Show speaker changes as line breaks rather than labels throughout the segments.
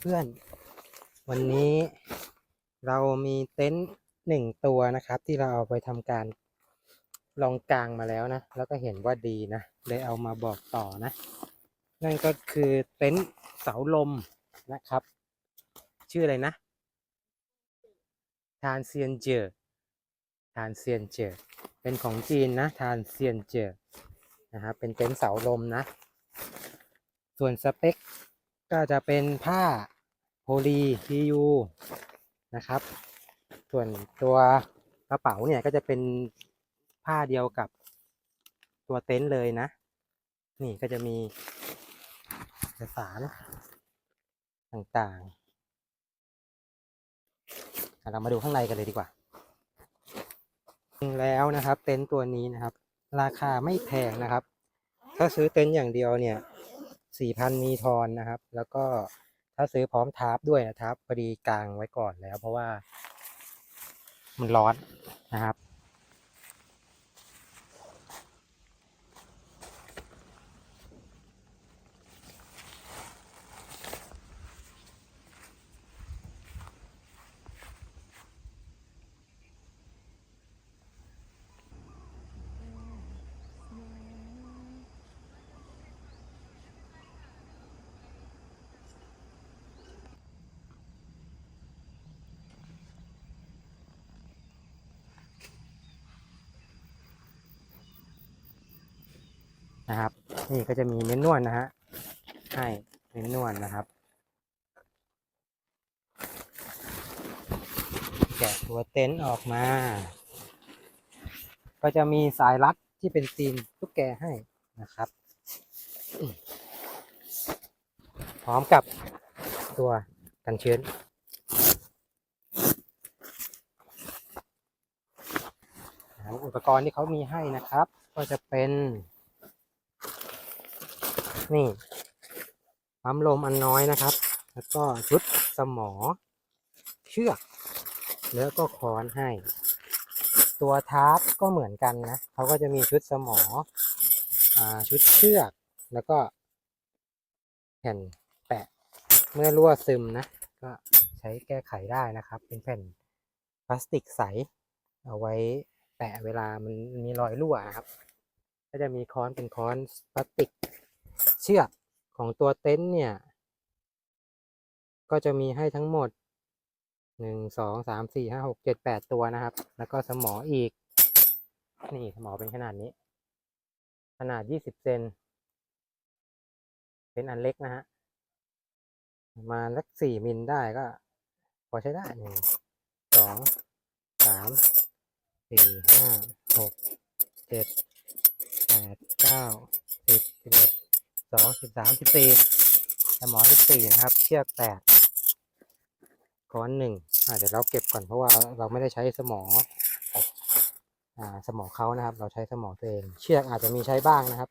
เพื่อนๆ วันนี้เรามีเต็นท์หนึ่งตัวนะครับ ที่เราเอาไปทำการลองกลางมาแล้วนะ แล้วก็เห็นว่าดีนะเลยเอามาบอกต่อนะ นั่นก็คือเต็นท์เสาลมนะครับ ชื่ออะไรนะทานเซียนเจอทานเซียนเจอเป็นของจีนนะทานเซียนเจอนะครับเป็นเต็นท์เสาลมนะ ส่วนสเปค ก็จะเป็นผ้าโพลีพียูนะครับ ส่วนตัวกระเป๋าเนี่ยก็จะเป็นผ้าเดียวกับตัวเต็นท์เลยนะ นี่ก็จะมีเอกสารต่างๆ เรามาดูข้างในกันเลยดีกว่าจริงแล้วนะครับ เต็นท์ตัวนี้นะครับ ราคาไม่แพงนะครับ ถ้าซื้อเต็นท์อย่างเดียวเนี่ย สี่พันมีทอนนะครับ แล้วก็ถ้าซื้อพร้อมทาร์ปด้วยนะทาร์ปพอดีกลางไว้ก่อนแล้ว เพราะว่ามันร้อนนะครับ นะครับ นี่ก็จะมีเม้นนวลนะฮะให้เม้นนวลนะครับ แกะตัวเต็นท์ออกมา ก็จะมีสายรัดที่เป็นซีนตุ๊กแกให้นะครับ พร้อมกับตัวกันเชื้นนอุปกรณ์ที่เขามีให้นะครับ ก็จะเป็น นี่ปั๊มลมอันน้อยนะครับ แล้วก็ชุดสมอ เชือก แล้วก็ค้อนให้ ตัวทาร์ปก็เหมือนกันนะเขาก็จะมีชุดสมออชุดเชือกแล้วก็แผ่นแปะเมื่อรั่วซึมนะ ก็ใช้แก้ไขได้นะครับ เป็นแผ่นพลาสติกใส เอาไว้แปะเวลามันมีรอยรั่วนะครับ ก็จะมีค้อนเป็นค้อนพลาสติก เชือกของตัวเต็นท์เนี่ย ก็จะมีให้ทั้งหมดหนึ่งสองสามสี่ห้าหกเจ็ดแปดตัวนะครับ แล้วก็สมออีก นี่สมอเป็นขนาดนี้ ขนาดยี่สิบเซนเป็นอันเล็กนะฮะประมาณสักสี่มิลได้ก็พอใช้ได้หนึ่งสองสามสี่ห้าหกเจ็ดแปดเก้าสิบสิบเอ็ด สองสิบสามสิบสี่สมอสิบสี่นะครับ เชือกแปดค้อนหนึ่งเดี๋ยวเราเก็บก่อนเพราะว่าเราไม่ได้ใช้สมออ่าสมอเขานะครับ เราใช้สมอตัวเอง เชือกอาจจะมีใช้บ้างนะครับ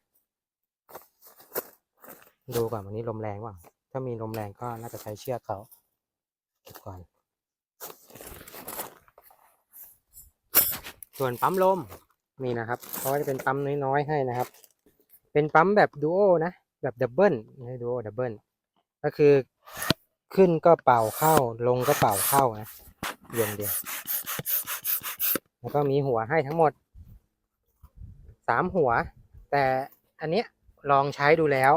ดูก่อนวันนี้ลมแรงว่าถ้ามีลมแรงก็น่าจะใช้เชือกเขาเก็บก่อน ส่วนปั๊มลมนี่นะครับเขาจะเป็นปั๊มน้อยๆให้นะครับ เป็นปั๊มแบบดูโอนะ แบบดับเบิลใช่ดูดับเบิลก็คือขึ้นก็เป่าเข้าลงก็เป่าเข้านะเย็นเดียวแล้วก็มีหัวให้ทั้งหมดสามหัว แต่อันเนี้ยลองใช้ดูแล้ว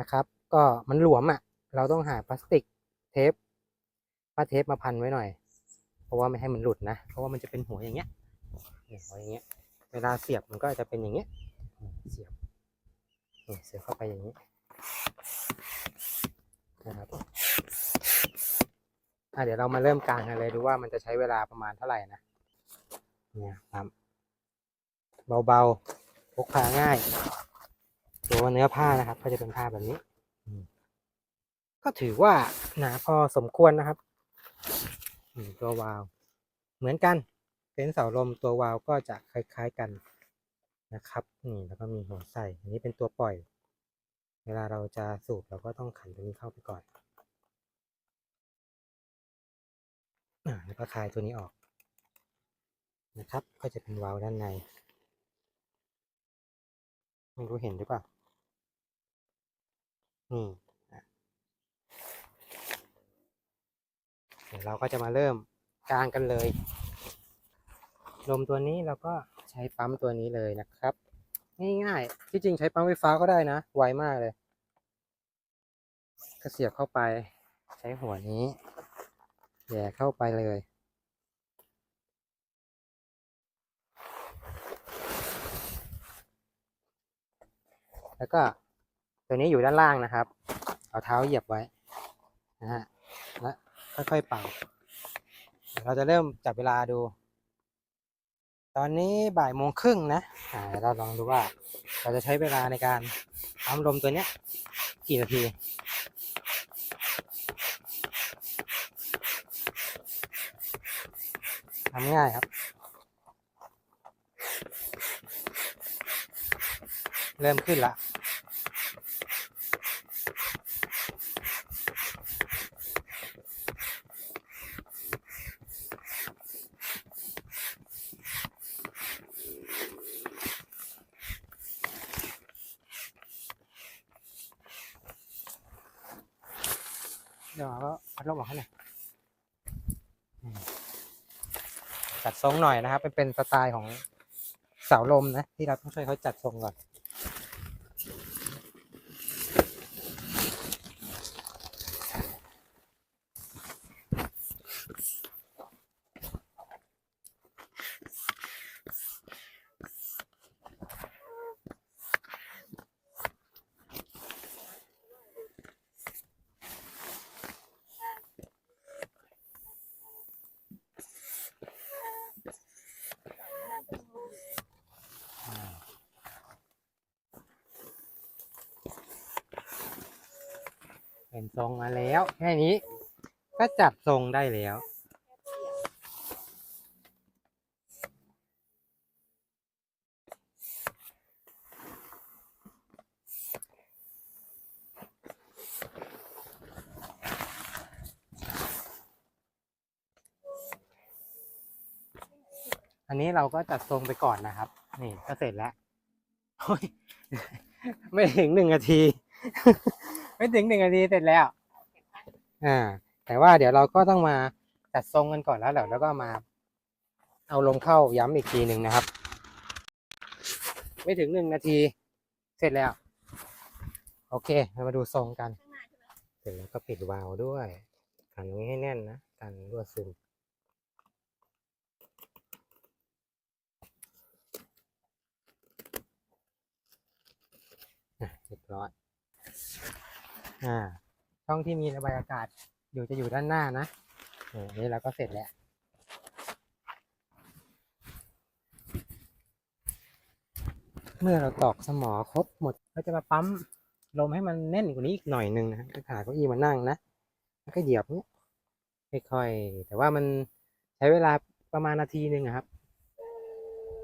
นะครับ ก็มันหลวมอะ่ะ เราต้องหาพลาสติกเทปผ้าเทปมาพันไว้หน่อย เพราะว่าไม่ให้มันหลุดนะ เพราะว่ามันจะเป็นหัวอย่างเงี้ยหัวอย่างเงี้ย เวลาเสียบมันก็จะเป็นอย่างเงี้ยเสียบ เสียบเข้าไปอย่างนี้นะครับเดี๋ยวเรามาเริ่มกางกันเลยดูว่ามันจะใช้เวลาประมาณเท่าไหร่นะเนี่ยครับ เบาๆพกพาง่าย ตัวเนื้อผ้านะครับ ก็จะเป็นผ้าแบบนี้ ก็ถือว่าหนาพอสมควรนะครับตัววาว เหมือนกันเป็นเสาลมตัววาวก็จะคล้าย ๆกัน นะครับ นี่แล้วก็มีหัวใส่ อันนี้เป็นตัวปล่อย เวลาเราจะสูบเราก็ต้องขันตัวนี้เข้าไปก่อนแล้วก็คลายตัวนี้ออก นะครับ ก็จะเป็นวาล์วด้านใน ไม่รู้เห็นหรือเปล่า นี่เดี๋ยวเราก็จะมาเริ่มกางกันเลย ลมตัวนี้เราก็ ช้ปั๊มตัวนี้เลยนะครับ ง่ายๆ ที่จริงใช้ปั๊มไฟฟ้าก็ได้นะ ไวมากเลยก็เสียบเข้าไป ใช้หัวนี้แย่เข้าไปเลยแล้วก็ตัวนี้อยู่ด้านล่างนะครับ เอาเท้าเหยียบไว้นะฮะ แล้วค่อยๆเป่า เราจะเริ่มจับเวลาดู ตอนนี้บ่ายโมงครึ่งนะเดี๋ยวเราลองดูว่าเราจะใช้เวลาในการปั๊มลมตัวเนี้ยกี่นาทีทำง่ายครับ เริ่มขึ้นละ เดี๋ยวเราก็พัดลมออกให้หน่อยอืม จัดทรงหน่อยนะครับเป็นเป็นสไตล์ของเสาลมนะ ที่เราต้องช่วยเขาจัดทรงก่อน เป็นทรงมาแล้ว แค่นี้ ก็จัดทรงได้แล้ว อันนี้เราก็จัดทรงไปก่อนนะครับ นี่ก็เสร็จแล้ว ไม่ถึงหนึ่งนาที ไม่ถึงหนึ่งนาทีเสร็จแล้ว อ่า แต่ว่าเดี๋ยวเราก็ต้องมาจัดทรงกันก่อนแล้วเดี๋ยวแล้วก็มา เอาลงเข้าย้ำอีกทีหนึ่งนะครับ ไม่ถึงหนึ่งนาทีเสร็จแล้ว โอเคเรามาดูทรงกัน เสร็จแล้วก็ปิดวาล์วด้วยขันตรงนี้ให้แน่นนะกันรั่วซึมเรียบร้อย อ่า ช่องที่มีระบายอากาศอยู่จะอยู่ด้านหน้านะเออนี่เราก็เสร็จแล้วเมื่อเราตอกสมอครบหมดก็จะมาปั๊มลมให้มันแน่นกว่านี้อีกหน่อยหนึ่งนะก็ขาเก้าอี้มานั่งนะแล้วก็เหยียบเนี้ยค่อยๆแต่ว่ามันใช้เวลาประมาณนาทีหนึ่งครับ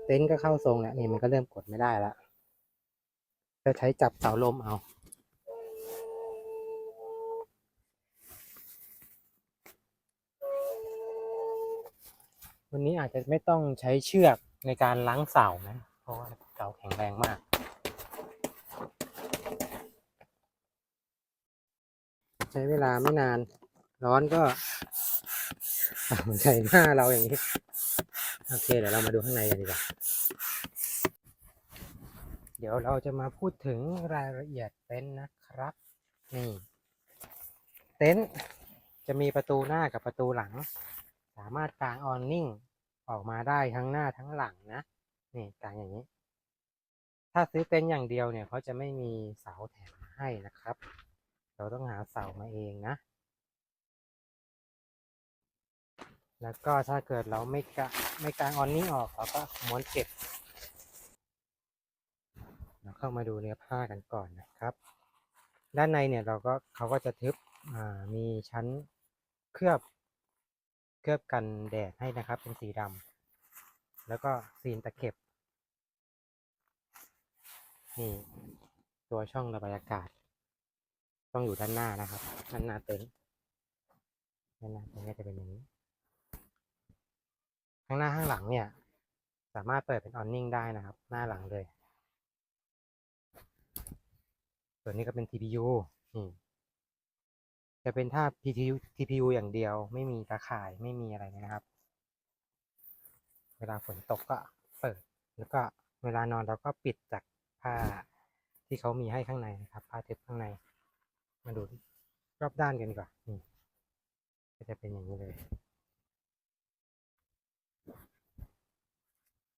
เต็นท์ก็เข้าทรงแล้วนี่มันก็เริ่มกดไม่ได้แล้วจะใช้จับเสาลมเอา วันนี้อาจจะไม่ต้องใช้เชือกในการล้างเสานะ เพราะว่าเสาแข็งแรงมาก ใช้เวลาไม่นาน ร้อนก็ใส่หน้าเราอย่างนี้ โอเค เดี๋ยวเรามาดูข้างในกันดีกว่า เดี๋ยวเราจะมาพูดถึงรายละเอียดเต็นท์นะครับ นี่ เต็นท์จะมีประตูหน้ากับประตูหลัง สามารถกางออนนิ่งออกมาได้ทั้งหน้าทั้งหลังนะนี่กางอย่างนี้ ถ้าซื้อเต็นท์อย่างเดียวเนี่ยเขาจะไม่มีเสาแถมมาให้นะครับ เราต้องหาเสามาเองนะ แล้วก็ถ้าเกิดเราไม่กะไม่กางออนนิ่งออกเราก็ม้วนเก็บเราเข้ามาดูเนื้อผ้ากันก่อนนะครับ ด้านในเนี่ยเราก็เขาก็จะทึบมีชั้นเคลือบ เคลือบกันแดดให้นะครับ เป็นสีดำแล้วก็ซีนตะเข็บ นี่ ตัวช่องระบายอากาศ ต้องอยู่ด้านหน้านะครับ ด้านหน้าเต็นท์ด้านหน้าเต็นท์ก็จะเป็นอย่างนี้ ข้างหน้าข้างหลังเนี่ย สามารถเปิดเป็นออนนิ่งได้นะครับ หน้าหลังเลย ส่วนนี้ก็เป็น TPU นี่ จะเป็นท่า PTU TPU อย่างเดียว ไม่มีตาข่ายไม่มีอะไรนะครับ เวลาฝนตกก็เปิด แล้วก็เวลานอนเราก็ปิดจากผ้าที่เขามีให้ข้างในนะครับ ผ้าทึบข้างใน มาดูรอบด้านกันดีกว่านี่ก็จะเป็นอย่างนี้เลย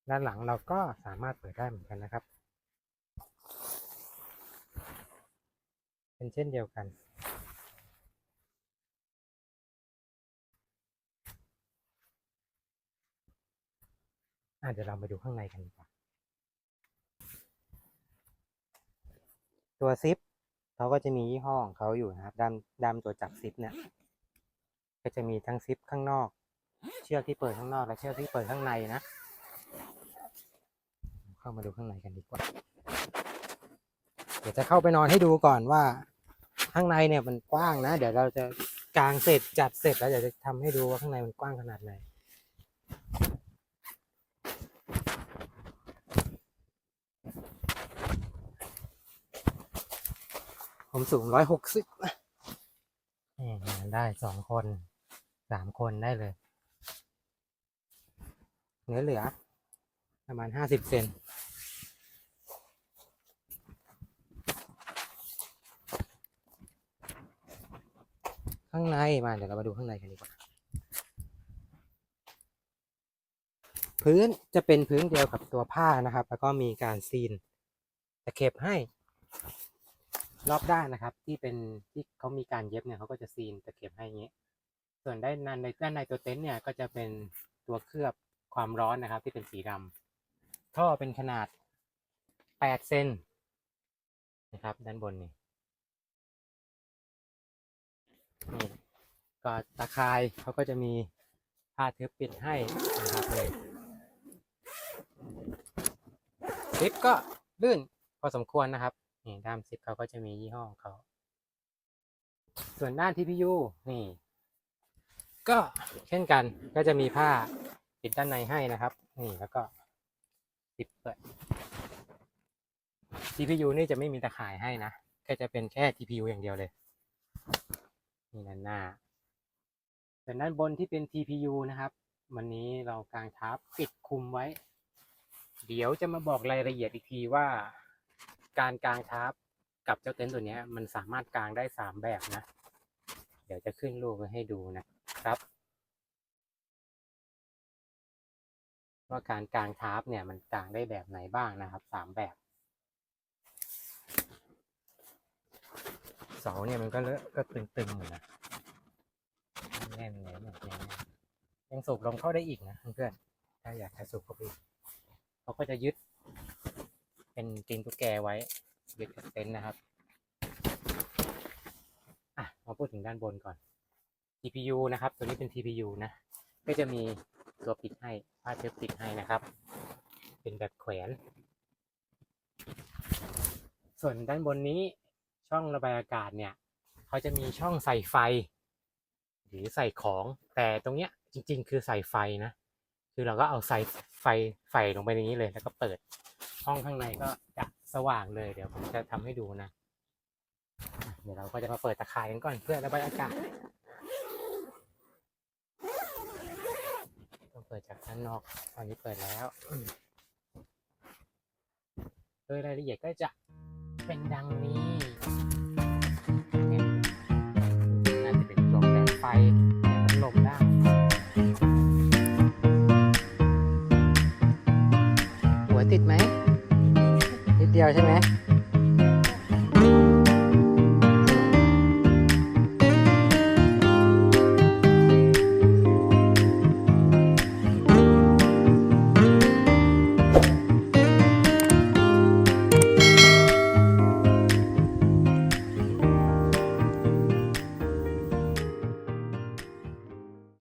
ด้านหลังเราก็สามารถเปิดได้เหมือนกันนะครับ เป็นเช่นเดียวกัน อะเดี๋ยวเรามาดูข้างในกันดีกว่า ตัวซิปเขาก็จะมียี่ห้อของเขาอยู่นะครับด้ามด้ามตัวจับซิปเนี่ย ก็จะมีทั้งซิปข้างนอก เชือกที่เปิดข้างนอก และเชือกที่เปิดข้างในนะ เข้ามาดูข้างในกันดีกว่า เดี๋ยวจะเข้าไปนอนให้ดูก่อนว่า ข้างในเนี่ยมันกว้างนะ เดี๋ยวเราจะกางเสร็จจัดเสร็จแล้วเดี๋ยวจะทำให้ดูว่าข้างในมันกว้างขนาดไหน ผมสูงร้อยหกสิบนี่นอนได้สองคนสามคนได้เลย เหลือเหลือ ประมาณห้าสิบเซนข้างในมาเดี๋ยวเรามาดูข้างในกันดีกว่า พื้นจะเป็นพื้นเดียวกับตัวผ้านะครับ แล้วก็มีการซีนตะเข็บให้ รอบด้านนะครับ ที่เป็นที่เขามีการเย็บเนี่ยเขาก็จะซีนตะเข็บให้อย่างนี้ ส่วนด้านในด้านในตัวเต็นท์เนี่ยก็จะเป็นตัวเคลือบความร้อนนะครับ ที่เป็นสีดำท่อเป็นขนาด8เซนนะครับ ด้านบนนี่นี่ก็ตะข่ายเขาก็จะมีผ้าทึบปิดให้นะครับเลยซิปก็ลื่นพอสมควรนะครับ นี่ด้ามซิปเขาก็จะมียี่ห้อของเขา ส่วนด้าน TPU นี่ ก็เช่นกันก็จะมีผ้าปิดด้านในให้นะครับ นี่แล้วก็ปิดเปิด TPU นี่จะไม่มีตะข่ายให้นะก็จะเป็นแค่ TPU อย่างเดียวเลยนี่ด้านหน้าส่วนด้านบนที่เป็น TPU นะครับ วันนี้เรากางทับปิดคุมไว้ เดี๋ยวจะมาบอกรายละเอียดอีกทีว่า การกางทับกับเจ้าเต็นท์ตัวนี้มันสามารถกางได้สามแบบนะ เดี๋ยวจะขึ้นรูปไว้ให้ดูนะครับ ว่าการกางทาร์ปเนี่ยมันกางได้แบบไหนบ้างนะครับสามแบบเสาเนี่ยมันก็เลอะก็ตึงๆอยู่นะแน่นเลยเนี่ยยังสูบลมเข้าได้อีกนะเพื่อนถ้าอยากจะสูบเข้าไปอีกเขาก็จะยึด เป็นตีนตุ๊กแกไว้ยึดกับเต็นท์นะครับอะมาพูดถึงด้านบนก่อน TPU นะครับ ตัวนี้เป็น TPU นะ ก็จะมีตัวปิดให้ผ้าเช็ดปิดให้นะครับ เป็นแบบแขวน ส่วนด้านบนนี้ช่องระบายอากาศเนี่ย เขาจะมีช่องใส่ไฟ หรือใส่ของ แต่ตรงเนี้ยจริง ๆ คือใส่ไฟนะ คือเราก็เอาใส่ไฟไฟลงไปในนี้เลยแล้วก็เปิดห้องข้างในก็จะสว่างเลยเดี๋ยวผมจะทำให้ดูนะ เดี๋ยวเราก็จะมาเปิดตะข่ายกันก่อนเพื่อระบายอากาศต้องเปิดจากด้านนอกตอนนี้เปิดแล้วโดยรายละเอียดก็จะเป็นดังนี้น่าจะเป็นตัวแปลงไฟ ยวใช่ไหม